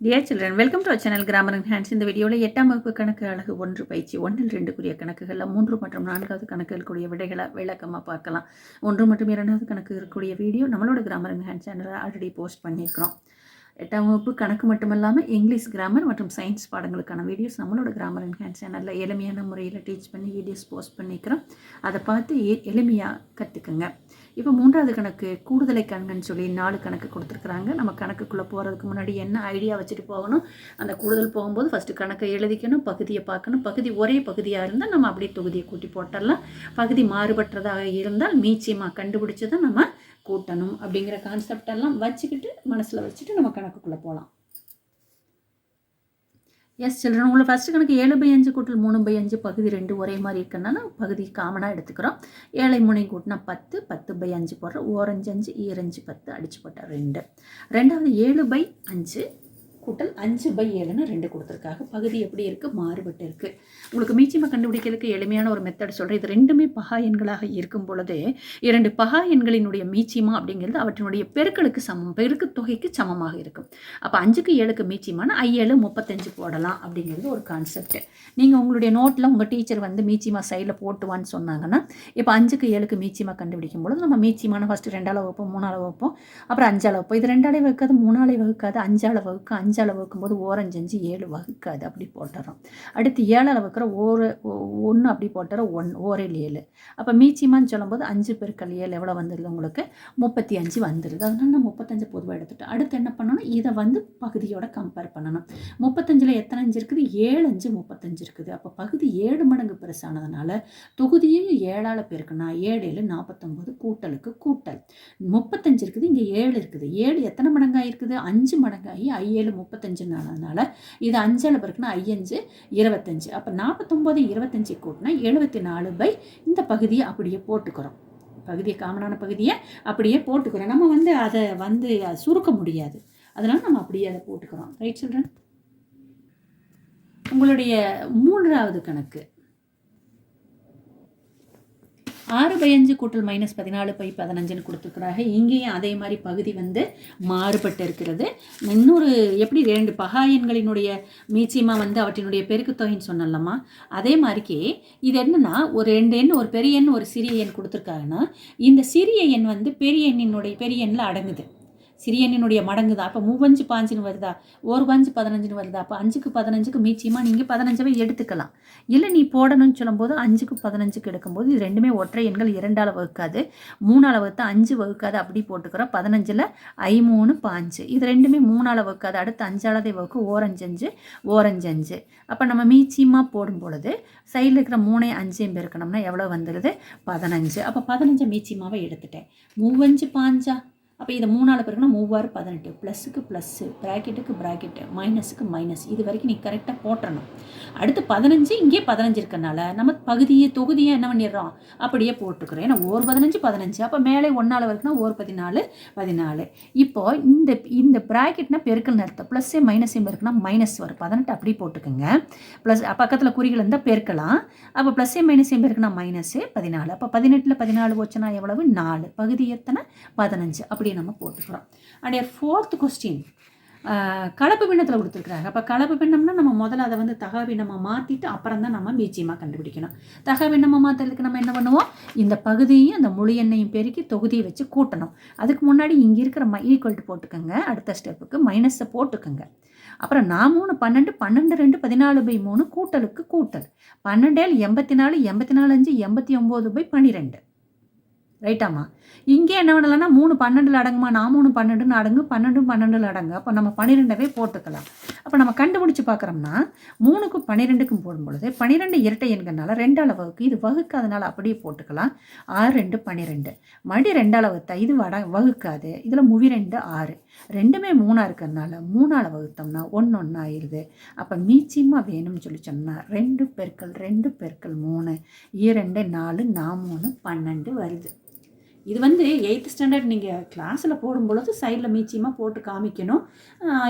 Dear children welcome to channel grammar and hands இந்த வீடியோவில் எட்டாம் வகுப்பு கணக்கு அழகு ஒன்று பயிற்சி ஒன்றில் ரெண்டுக்குரிய கணக்குகளில் மூன்று மற்றும் நான்காவது கணக்குகளுக்குரிய விடைகளை விளக்கமாக பார்க்கலாம். ஒன்று மற்றும் இரண்டாவது கணக்கு இருக்கக்கூடிய வீடியோ நம்மளோட கிராமர் அண்ட் ஹேண்ட் சேனலில் ஆல்ரெடி போஸ்ட் பண்ணியிருக்கிறோம். எட்டாம் வகுப்பு கணக்கு மட்டுமல்லாமல் இங்கிலீஷ் கிராமர் மற்றும் சயின்ஸ் பாடங்களுக்கான வீடியோஸ் நம்மளோட கிராமர் என்ஹான்ஸ் சேனலில் எளிமையான முறையில் டீச் பண்ணி வீடியோஸ் போஸ்ட் பண்ணிக்கிறோம். அதை பார்த்து எ எளிமையாக கற்றுக்குங்க இப்போ மூன்றாவது கணக்கு கூடுதலை கண்கன்னு சொல்லி நாலு கணக்கு கொடுத்துருக்குறாங்க. நம்ம கணக்குக்குள்ளே போகிறதுக்கு முன்னாடி என்ன ஐடியா வச்சுட்டு போகணும்? அந்த கூடுதல் போகும்போது ஃபஸ்ட்டு கணக்கை எழுதிக்கணும் பகுதியை பார்க்கணும். பகுதி ஒரே பகுதியாக இருந்தால் நம்ம அப்படியே தொகுதியை கூட்டி போட்டுடலாம் பகுதி மாறுபட்டதாக இருந்தால் மீச்சியமாக கண்டுபிடிச்சி தான் நம்ம கூட்டணும் அப்படிங்கிற கான்செப்ட் எல்லாம் வச்சுக்கிட்டு மனசில் வச்சுட்டு நம்ம கணக்குக்குள்ளே போகலாம் எஸ் சில்ட்ரன் உங்களை ஃபஸ்ட்டு கணக்கு ஏழு பை அஞ்சு கூட்டல் மூணு பை அஞ்சு பகுதி ரெண்டு ஒரே மாதிரி இருக்குன்னா பகுதி காமனாக எடுத்துக்கிறோம். ஏழை மூணை கூட்டினா பத்து பத்து பை அஞ்சு போடுறோம் ஓரஞ்சு அஞ்சு ஈரஞ்சு பத்து அடிச்சு போட்டால் ரெண்டு. ரெண்டாவது ஏழு பை அஞ்சு கூட்டல் அஞ்சு பை ஏழுன்னு ரெண்டு கொடுத்துருக்காங்க. பகுதி எப்படி இருக்குது மாறுபட்டு இருக்குது உங்களுக்கு மீச்சியமாக கண்டுபிடிக்கிறதுக்கு எளிமையான ஒரு மெத்தட் சொல்கிறேன் இது ரெண்டுமே பகா எண்களாக இருக்கும் பொழுது இரண்டு பகா எண்களினுடைய மீச்சியமா அப்படிங்கிறது அவற்றினுடைய பெருக்களுக்கு சமம். பெருக்கு தொகைக்கு சமமாக இருக்கும். அப்போ அஞ்சுக்கு ஏழுக்கு மீச்சியமான ஐயேழு முப்பத்தஞ்சு போடலாம் அப்படிங்கிறது ஒரு கான்செப்ட் நீங்கள் உங்களுடைய நோட்டில் உங்கள் டீச்சர் வந்து மீச்சிமா சைடில் போட்டுவான்னு சொன்னாங்கன்னா இப்போ அஞ்சுக்கு ஏழுக்கு மீச்சிமா கண்டுபிடிக்கும் பொழுது நம்ம மீச்சியமான ஃபஸ்ட்டு ரெண்டாவது வகுப்போம் மூணாவது வகுப்போம் அப்புறம் அஞ்சாவது வகுப்போம். இது ரெண்டாலே வகுக்காது மூணாலே வகுக்காது அஞ்சாவது வகுக்கு அஞ்சாள் வகுக்கும்போது ஓரஞ்சு அஞ்சு ஏழு வகுக்காது. அப்படி போட்டுறோம். அடுத்து ஏழு அளவு இருக்கிற ஒரு ஒன்று அப்படி போட்டுறோம் ஒன் ஓரில் ஏழு. அப்போ மீச்சிமான்னு சொல்லும்போது அஞ்சு பெருக்கள் ஏழு எவ்வளோ வந்துடுது உங்களுக்கு? முப்பத்தி அஞ்சு வந்துடுது அதனால நான் முப்பத்தஞ்சு பொதுவாக எடுத்துட்டேன். அடுத்து என்ன பண்ணணும்? இதை வந்து பகுதியோட கம்பேர் பண்ணணும். முப்பத்தஞ்சில் எத்தனை அஞ்சு இருக்குது? ஏழு அஞ்சு முப்பத்தஞ்சு இருக்குது. அப்போ பகுதி ஏழு மடங்கு பெருசானதுனால தொகுதியும் ஏழால் பெருக்குனா ஏழு ஏழு நாற்பத்தொம்போது கூட்டலுக்கு கூட்டல். முப்பத்தஞ்சு இருக்குது இங்கே ஏழு இருக்குது. ஏழு எத்தனை மடங்காக இருக்குது அஞ்சு மடங்காகி முப்பத்தஞ்சு நாளானால இது அஞ்சால் பெருக்குனா ஐயஞ்சு இருபத்தஞ்சு. அப்போ நாற்பத்தொம்போது இருபத்தஞ்சு கூட்டினா எழுபத்தி நாலு பை இந்த பகுதியை அப்படியே போட்டுக்கிறோம். பகுதியை காமனான பகுதியை அப்படியே போட்டுக்கிறோம். நம்ம வந்து அதை வந்து சுருக்க முடியாது. அதனால் நம்ம அப்படியே அதை போட்டுக்கிறோம். ரைட் சில்ட்ரன் உங்களுடைய மூன்றாவது கணக்கு. ஆறு பை அஞ்சு கூட்டல் மைனஸ் பதினாலு பை பதினஞ்சுன்னு கொடுத்துருக்குறாங்க. இங்கேயும் அதே மாதிரி பகுதி வந்து மாறுபட்டு இருக்கிறது இன்னொரு எப்படி ரெண்டு பகாயன்களினுடைய மீச்சியமாக வந்து அவற்றினுடைய பெருக்கு தொகைன்னு சொன்னலம்மா அதே மாதிரிக்கே இது என்னென்னா ஒரு ரெண்டு எண் ஒரு பெரிய எண் ஒரு சிறிய எண் கொடுத்துருக்காங்கன்னா இந்த சிறிய எண் வந்து பெரிய எண்ணினுடைய பெரிய எண்ணில் அடங்குது. சிறிய எண்ணினுடைய மடங்கு தான் அப்போ மூவஞ்சு பாஞ்சுன்னு வருதா? ஒரு பஞ்சு பதினஞ்சுன்னு வருதா? அப்போ அஞ்சுக்கு பதினஞ்சுக்கு மீச்சியமாக நீங்கள் பதினஞ்சாவே எடுத்துக்கலாம். இல்லை நீ போடணும்னு சொல்லும்போது அஞ்சுக்கு பதினஞ்சுக்கு எடுக்கும்போது இது ரெண்டுமே ஒற்றை எண்கள் இரண்டால் வகுக்காது. மூணால் வகுத்தா அஞ்சு வகுக்காது அப்படி போட்டுக்கிறோம். பதினஞ்சில் ஐ மூணு பாஞ்சு. இது ரெண்டுமே மூணால் வகுக்காது. அடுத்து அஞ்சாலதே வகுக்கு ஓரஞ்சஞ்சு ஓரஞ்சஞ்சு. அப்போ நம்ம மீச்சியமாக போடும் பொழுது சைடில் இருக்கிற மூணே அஞ்சையும் பெருக்கணும்னா எவ்வளோ வந்துடுது பதினஞ்சு. அப்போ பதினஞ்சு மீச்சியமாகவே எடுத்துட்டேன். மூவஞ்சு பாஞ்சா? அப்போ இதை மூணால் பிறகுனா மூவாறு பதினெட்டு. ப்ளஸுக்கு ப்ளஸ்ஸு ப்ராக்கெட்டுக்கு ப்ராக்கெட்டு மைனஸுக்கு மைனஸ் இது வரைக்கும் நீ கரெக்டாக போட்டணும் அடுத்து பதினஞ்சு இங்கே பதினஞ்சு இருக்கனால நம்ம பகுதியை தொகுதியை என்ன பண்ணிடுறோம்? அப்படியே போட்டுக்கிறோம் ஏன்னா ஒரு பதினஞ்சு பதினஞ்சு. அப்போ மேலே ஒன்றால் வரைக்கும்னா ஒரு பதினாலு பதினாலு. இப்போ இந்த இந்த ப்ராக்கெட்னா பெருக்கல் நடத்த ப்ளஸ்ஸே மைனஸே இருக்குன்னா மைனஸ் வரும். பதினெட்டு அப்படி போட்டுக்கோங்க. ப்ளஸ் பக்கத்தில் குறிகள் இருந்தால் பெருக்கலாம். அப்போ ப்ளஸ்ஸே மைனஸே இருக்குன்னா மைனஸு பதினாலு. அப்போ பதினெட்டில் பதினாலு போச்சுன்னா எவ்வளவு? நாலு. பகுதி எத்தனை? பதினஞ்சு. அப்படி அப்படியே நம்ம போட்டுக்கிறோம். அண்ட் ஃபோர்த் கொஸ்டின் கலப்பு பின்னத்தில் கொடுத்துருக்குறாங்க அப்போ கலப்பு பின்னம்னா நம்ம முதல்ல அதை வந்து தகா மாற்றிட்டு அப்புறம் தான் நம்ம மீச்சியமாக கண்டுபிடிக்கணும். தகா பின்னமாக மாற்றுறதுக்கு நம்ம என்ன பண்ணுவோம்? இந்த பகுதியும் அந்த முழு எண்ணையும் பெருக்கி தொகுதியை வச்சு கூட்டணும். அதுக்கு முன்னாடி இங்கே இருக்கிற ம ஈக்குவல்ட்டு போட்டுக்கோங்க. அடுத்த ஸ்டெப்புக்கு மைனஸை போட்டுக்கோங்க. அப்புறம் நான் மூணு பன்னெண்டு பன்னெண்டு ரெண்டு பதினாலு பை மூணு கூட்டலுக்கு கூட்டல். பன்னெண்டேல் எண்பத்தி நாலு எண்பத்தி நாலு அஞ்சு எண்பத்தி ஒம்பது பை பன்னிரெண்டு. ரைட்டாம்மா இங்கே என்ன பண்ணலாம்னா மூணு பன்னெண்டில் அடங்குமா? நான் மூணு பன்னெண்டுன்னு அடங்கு பன்னெண்டு பன்னெண்டில் அடங்கு. அப்போ நம்ம பன்னிரெண்டவே போட்டுக்கலாம். அப்போ நம்ம கண்டுபிடிச்சி பார்க்குறோம்னா மூணுக்கும் பன்னிரெண்டுக்கும் போடும்பொழுது பன்னிரெண்டு இரட்டை எண்கள்னால ரெண்டால் வகுக்கு இது வகுக்காதனால அப்படியே போட்டுக்கலாம். ஆறு ரெண்டு பன்னிரெண்டு மடி ரெண்டால் வகுத்தா இது வட வகுக்காது. இதில் முவி ரெண்டு ஆறு. ரெண்டுமே மூணாக இருக்கிறதுனால மூணால் வகுத்தோம்னா ஒன்று ஒன்று ஆயிடுது அப்போ மீச்சியமாக வேணும்னு சொல்லி சொன்னால் ரெண்டு பெருக்கள் ரெண்டு பெருக்கள் மூணு. இரண்டு நாலு நான் மூணு பன்னெண்டு வருது. இது வந்து எயித்து ஸ்டாண்டர்ட் நீங்கள் கிளாஸில் போடும்பொழுது சைடில் மீச்சியமாக போட்டு காமிக்கணும்.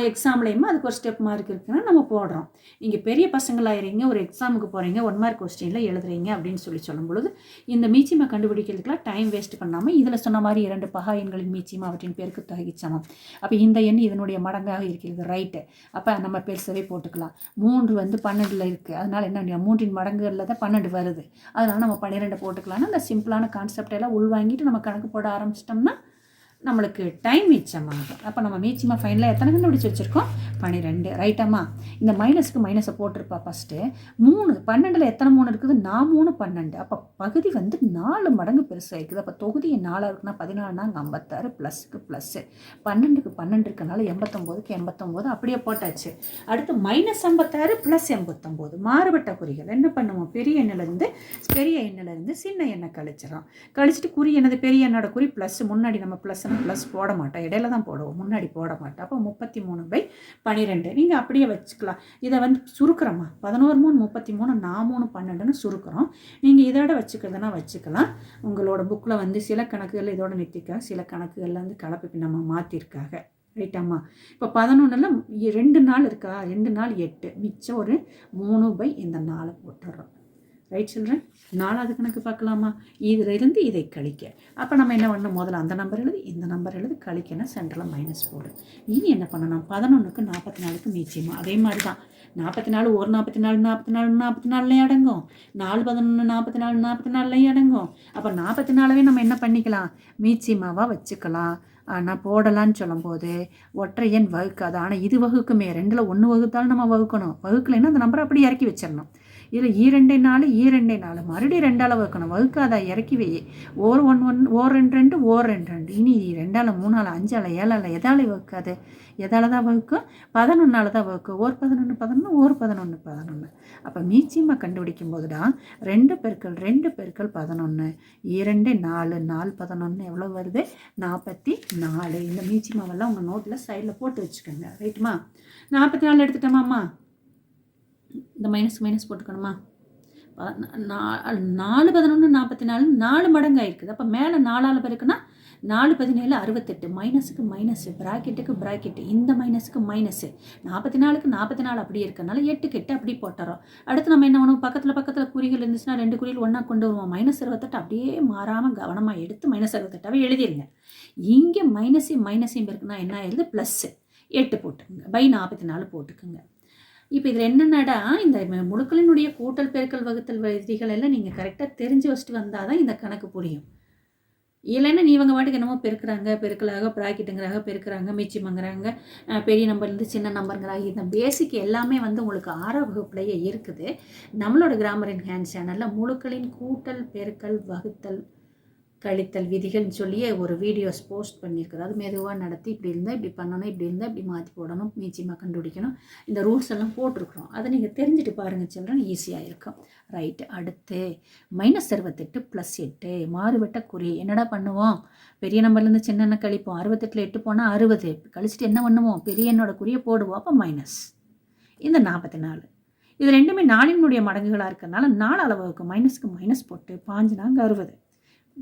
எக்ஸாம்லேயுமே அதுக்கு ஒரு ஸ்டெப் மார்க் இருக்குன்னா நம்ம போடுறோம். நீங்கள் பெரிய பசங்களாகிறீங்க ஒரு எக்ஸாமுக்கு போகிறீங்க ஒன் மார்க் கொஸ்டினில் எழுதுறீங்க அப்படின்னு சொல்லி சொல்லும் பொழுது இந்த மீச்சியமாக கண்டுபிடிக்கிறதுக்குலாம் டைம் வேஸ்ட் பண்ணாமல் இதில் சொன்ன மாதிரி இரண்டு பகா எண்களின் மீச்சியமாக அவற்றின் பேருக்கு தொகை சமம் அப்போ இந்த எண் இதனுடைய மடங்காக இருக்கிறது ரைட்டு அப்போ நம்ம பெருசவே போட்டுக்கலாம். மூன்று வந்து பன்னெண்டில் இருக்குது அதனால் என்ன மூன்றின் மடங்குகளில் தான் பன்னெண்டு வருது. அதனால் நம்ம பன்னிரெண்டு போட்டுக்கலாம்னா அந்த சிம்பிளான கான்செப்டெல்லாம் உள்வாங்கிட்டு நம்ம கணக்கு போட ஆரம்பிச்சிட்டோம்னா நம்மளுக்கு டைம் மிச்சமாகும் அப்போ நம்ம மீச்சமாக ஃபைனலாக எத்தனை கண்டுபிடிச்சி வச்சுருக்கோம்? பன்னிரெண்டு ரைட்டாம்மா இந்த மைனஸ்க்கு மைனஸை போட்டிருப்பா ஃபஸ்ட்டு மூணு பன்னெண்டில் எத்தனை மூணு இருக்குது? நான் மூணு பன்னெண்டு. அப்போ பகுதி வந்து நாலு மடங்கு பெருசாக இருக்குது அப்போ தொகுதி நாலாக இருக்குன்னா பதினாலுனா அங்கே ஐம்பத்தாறு ப்ளஸ்க்கு ப்ளஸ்ஸு பன்னெண்டுக்கு பன்னெண்டு இருக்கனால எண்பத்தொம்போதுக்கு எண்பத்தொம்போது அப்படியே போட்டாச்சு. அடுத்து மைனஸ் ஐம்பத்தாறு ப்ளஸ் எண்பத்தொம்போது. மாறுபட்ட குறிகள். என்ன பண்ணுவோம்? பெரிய எண்ணிலேருந்து பெரிய எண்ணிலேருந்து சின்ன எண்ணெய் கழிச்சிடறோம். கழிச்சிட்டு குறி என்னது? பெரிய எண்ணோட குறி ப்ளஸ் முன்னாடி நம்ம ப்ளஸ் ப்ளஸ் போட மாட்டோம் இடையில தான் போடுவோம் முன்னாடி போட மாட்டோம் அப்போ முப்பத்தி மூணு பை பன்னிரெண்டு நீங்கள் அப்படியே வச்சுக்கலாம். இதை வந்து சுருக்கிறோமா? பதினோரு மூணு முப்பத்தி மூணு நான் மூணு பன்னெண்டுன்னு சுருக்கிறோம். நீங்கள் இதோட வச்சுக்கிறதுனா வச்சுக்கலாம். உங்களோட புக்கில் வந்து சில கணக்குகள் இதோட நிறுத்திக்க சில கணக்குகளில் வந்து கலப்பு நம்ம மாற்றிருக்காங்க ரைட்டாம்மா இப்போ பதினொன்றில் ரெண்டு நாள் இருக்கா? ரெண்டு நாள் எட்டு. மிச்சம் ஒரு மூணு பை இந்த நாளை போட்டுடுறோம் ரைட் சில்ட்ரன் நாலாவது கணக்கு பார்க்கலாமா? இதில் இருந்து இதை கழிக்க. அப்போ நம்ம என்ன பண்ணணும்? முதல்ல அந்த நம்பர் எழுது இந்த நம்பர் எழுது கழிக்கணும் சென்டரில் மைனஸ் போடு. இனி என்ன பண்ணணும்? பதினொன்றுக்கு நாற்பத்தி நாலுக்கு நிச்சயமாக அதே மாதிரி தான் நாற்பத்தி நாலு ஒரு நாற்பத்தி நாலு நாற்பத்தி நாலு நாற்பத்தி நாலுலையும் அடங்கும். நாலு பதினொன்று நாற்பத்தி நாலு நாற்பத்தி நாலுலையும் அடங்கும். அப்போ நாற்பத்தி நாலவே நம்ம என்ன பண்ணிக்கலாம்? மீச்சியமாவாக வச்சுக்கலாம். ஆனால் போடலான்னு சொல்லும்போது ஒற்றை எண் வகுக்காது. ஆனால் இது வகுக்குமே. ரெண்டில் ஒன்று வகுத்தாலும் நம்ம வகுக்கணும். வகுக்கலைன்னா அந்த நம்பரை அப்படி இறக்கி வச்சிடணும். இதில் ஈரெண்டே நாலு ஈரெண்டே நாலு. மறுபடியும் ரெண்டால் வகுக்கணும். வகுக்காதா இறக்கி வை ஓர் ஒன் ஒன் ஓர் ரெண்டு ரெண்டு ஓர் ரெண்டு ரெண்டு. இனி ரெண்டால் மூணால் அஞ்சால் ஏழால் எதால் வகுக்காது? எதால் தான் வகுக்கும்? பதினொன்றால் தான் வகுக்கும். ஓர் பதினொன்று பதினொன்று ஓர் பதினொன்று பதினொன்று அப்போ மீச்சியமாக கண்டுபிடிக்கும் போது தான் ரெண்டு பெருக்கள் ரெண்டு பெருக்கள் பதினொன்று இரண்டு நாலு நாலு பதினொன்று எவ்வளோ வருது? நாற்பத்தி நாலு. இந்த மீச்சிமாவெல்லாம் உங்கள் நோட்டில் சைடில் போட்டு வச்சுக்கோங்க. ரைட்டுமா நாற்பத்தி நாலு எடுத்துட்டோமாம்மா இந்த மைனஸ் மைனஸ் போட்டுக்கணுமா? நாலு பதினொன்று நாற்பத்தி நாலு நாலு மடங்கு ஆயிருக்குது அப்போ மேலே நாலால் பெருக்குன்னா நாலு பதினேழு அறுபத்தெட்டு மைனஸுக்கு மைனஸு ப்ராக்கெட்டுக்கு ப்ராக்கெட்டு இந்த மைனஸுக்கு மைனஸு நாற்பத்தி நாலுக்கு நாற்பத்தி நாலு அப்படி இருக்கனால எட்டு கெட்டு அப்படி போட்டுறோம். அடுத்து நம்ம என்ன பண்ணுவோம்? பக்கத்தில் பக்கத்தில் குறிகள் இருந்துச்சுன்னா ரெண்டு குறிகள் ஒன்றா கொண்டு வருவோம். மைனஸ் அறுபத்தெட்டு அப்படியே மாறாமல் கவனமாக எடுத்து மைனஸ் அறுபத்தெட்டாவே எழுதிருங்க. இங்கே மைனஸையும் மைனஸையும் இருக்குன்னா என்ன ஆயிடுது ப்ளஸ்ஸு எட்டு போட்டுக்குங்க. பை நாற்பத்தி நாலு போட்டுக்குங்க. இப்போ இதில் என்னென்னடா? இந்த முழுக்களினுடைய கூட்டல் பெருக்கல் வகுத்தல் விதிகள் எல்லாம் நீங்கள் கரெக்டாக தெரிஞ்சு வச்சுட்டு வந்தால் தான் இந்த கணக்கு புரியும். இல்லைன்னா நீ இவங்க மாட்டுக்கு என்னமோ பெருக்கிறாங்க பெருக்கலாக ப்ராக்கெட்டுங்கிறாங்க பெருக்கிறாங்க மிச்சமங்கிறாங்க பெரிய நம்பர்லேருந்து சின்ன நம்பருங்கிறாங்க இந்த பேசிக் எல்லாமே வந்து உங்களுக்கு ஆறாம் வகுப்புலையே இருக்குது. நம்மளோட கிராமர் இன் ஹேண்ட் சேனலில் முழுக்களின் கூட்டல் பெருக்கல் வகுத்தல் கழித்தல் விதிகள்னு சொல்லியே ஒரு வீடியோஸ் போஸ்ட் பண்ணியிருக்கிறது அது மெதுவாக நடத்தி இப்படி இருந்தால் இப்படி பண்ணணும் இப்படி இருந்தால் இப்படி மாற்றி போடணும் மீச்சியமாக கண்டுபிடிக்கணும். இந்த ரூல்ஸ் எல்லாம் போட்டிருக்கிறோம். அதை நீங்கள் தெரிஞ்சுட்டு பாருங்கள் சில்ட்ரன் ஈஸியாக இருக்கும். ரைட்டு அடுத்து மைனஸ் அறுபத்தெட்டு ப்ளஸ் எட்டு மாறுபட்ட குறி. என்னடா பண்ணுவோம்? பெரிய நம்பர்லேருந்து சின்ன கழிப்போம். அறுபத்தெட்டில் எட்டு போனால் அறுபது. கழிச்சிட்டு என்ன பண்ணுவோம்? பெரிய எண்ணோட குறியை போடுவோம். அப்போ மைனஸ் இந்த நாற்பத்தி நாலு இது ரெண்டுமே நாளினுடைய மடங்குகளாக இருக்கிறதுனால நாலு அளவுக்கு மைனஸ்க்கு மைனஸ் போட்டு பாஞ்சு நாங்கள் அறுபது.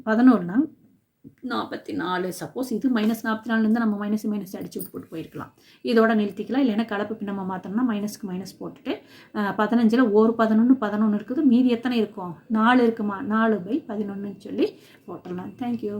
பதினோருனா? நாற்பத்தி நாலு சப்போஸ் இது மைனஸ் நாற்பத்தி நாலுலேருந்து நம்ம மைனஸ் மைனஸ் அடிச்சு விட்டு போட்டு போயிருக்கலாம். இதோட நிறுத்திக்கலாம். இல்லைன்னா கலப்பு நம்ம மாற்றோம்னா மைனஸ்க்கு மைனஸ் போட்டுட்டு பதினஞ்சில் ஒரு பதினொன்று பதினொன்று இருக்குது. மீதி எத்தனை இருக்கும்? நாலு இருக்குமா? நாலு பை பதினொன்றுன்னு சொல்லி போட்டுடலாம். தேங்க்யூ